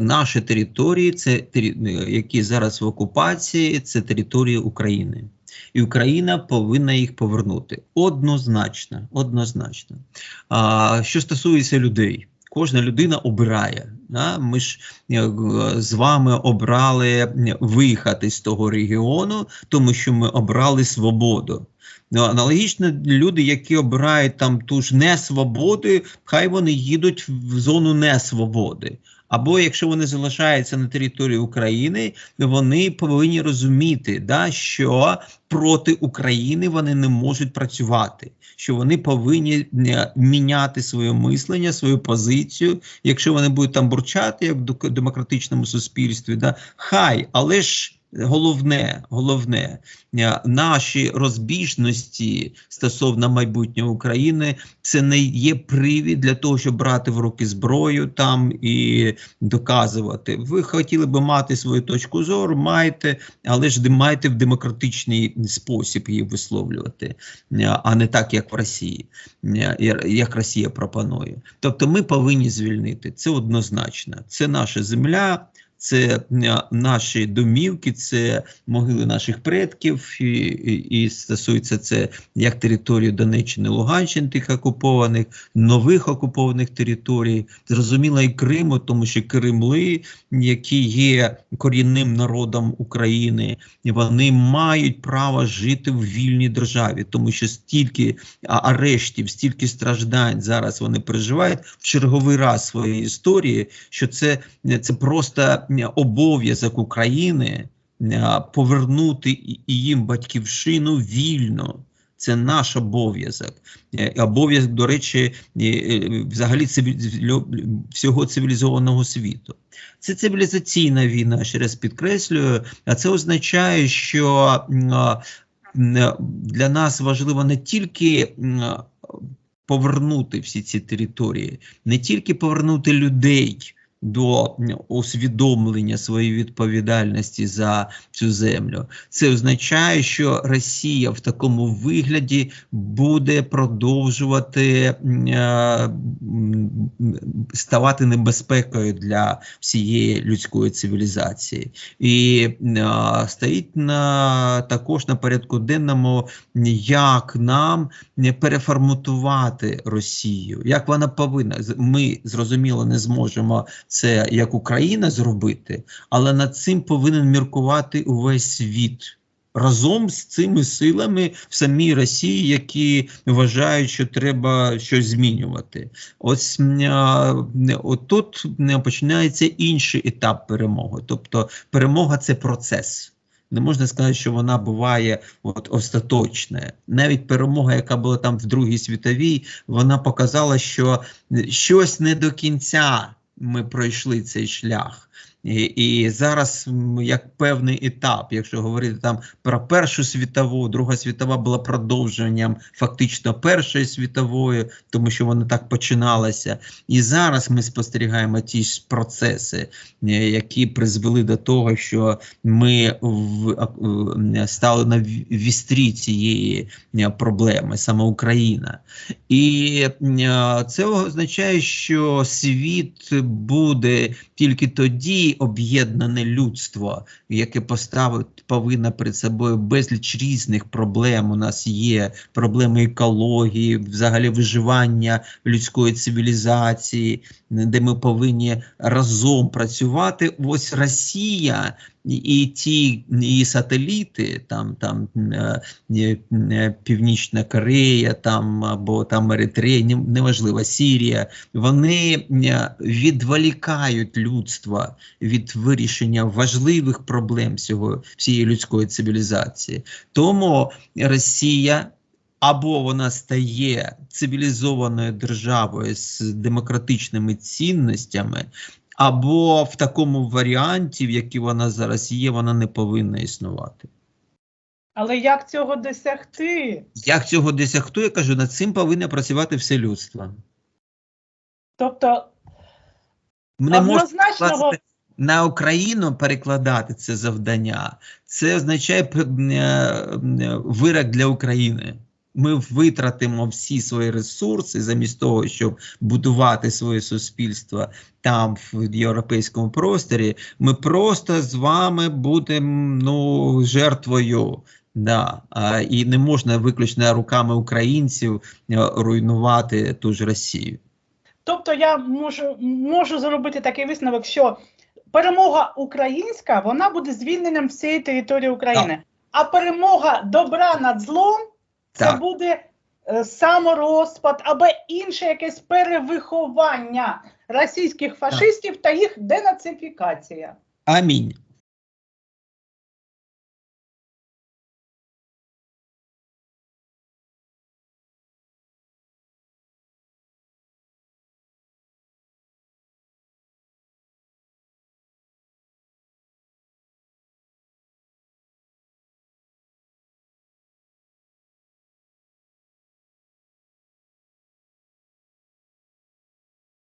наші території, це тері- які зараз в окупації, це території України. І Україна повинна їх повернути. Однозначно, однозначно. А, що стосується людей, кожна людина обирає. Да? Ми ж е, з вами обрали виїхати з того регіону, тому що ми обрали свободу. Ну, аналогічно люди, які обирають там ту ж несвободу, хай вони їдуть в зону несвободи. Або якщо вони залишаються на території України, вони повинні розуміти, да, що проти України вони не можуть працювати, що вони повинні міняти своє мислення, свою позицію. Якщо вони будуть там бурчати, як в демократичному суспільстві, да, хай, але ж. Головне, головне, е, наші розбіжності стосовно майбутнього України це не є привід для того, щоб брати в руки зброю там і доказувати. Ви хотіли би мати свою точку зору, майте, але ж майте в демократичний спосіб її висловлювати, е, а не так, як в Росії, е, як Росія пропонує. Тобто, ми повинні звільнити це однозначно. Це наша земля. Це наші домівки, це могили наших предків, і, і, і стосується це як території Донеччини, Луганщини, тих окупованих, нових окупованих територій, зрозуміло, і Криму, тому що Кремли, які є корінним народом України, вони мають право жити в вільній державі, тому що стільки арештів, стільки страждань зараз вони переживають в черговий раз своєї історії, що це, це просто обов'язок України е, повернути їм батьківщину вільно. Це наш обов'язок. Е, Обов'язок, до речі, е, е, взагалі всього цивілізованого світу. Це цивілізаційна війна, ще раз підкреслюю, а це означає, що для нас важливо не тільки повернути всі ці території, не тільки повернути людей до усвідомлення своєї відповідальності за цю землю. Це означає, що Росія в такому вигляді буде продовжувати е, ставати небезпекою для всієї людської цивілізації. І е, стоїть на також на порядку денному, як нам переформатувати Росію, як вона повинна. Ми зрозуміло не зможемо це як Україна зробити, але над цим повинен міркувати увесь світ. Разом з цими силами в самій Росії, які вважають, що треба щось змінювати. Ось отут починається інший етап перемоги. Тобто перемога це процес. Не можна сказати, що вона буває от остаточна. Навіть перемога, яка була там в Другій світовій, вона показала, що щось не до кінця ми пройшли цей шлях. І, і зараз як певний етап, якщо говорити там про Першу світову, Друга світова була продовженням фактично Першої світової, тому що вона так починалася. І зараз ми спостерігаємо ті ж процеси, е, які призвели до того, що ми в, е, стали на ві- вістрі цієї е, проблеми, саме Україна. І е, це означає, що світ буде тільки тоді об'єднане людство, яке поставить повинно перед собою безліч різних проблем. У нас є проблеми екології, взагалі виживання людської цивілізації, де ми повинні разом працювати. Ось Росія і- і ті її сателіти, там там е, е, е, Північна Корея, там або там Еритрея, неважливо, Сірія, вони відволікають людство від вирішення важливих проблем всього всієї людської цивілізації. Тому Росія. Або вона стає цивілізованою державою з демократичними цінностями, або в такому варіанті, в якій вона зараз є, вона не повинна існувати. Але як цього досягти? Як цього досягти, я кажу, над цим повинно працювати все людство. Тобто Не однозначного на Україну перекладати це завдання. Це означає е, м, вирок для України. Ми витратимо всі свої ресурси замість того, щоб будувати своє суспільство там в європейському просторі, ми просто з вами будемо ну, жертвою. Да, а, і не можна виключно руками українців е, руйнувати ту ж Росію. тобто я можу, можу зробити такий висновок, що перемога українська вона буде звільненням всієї території України. А перемога добра над злом це Так. буде е, саморозпад або інше якесь перевиховання російських фашистів та їх денацифікація. Амінь.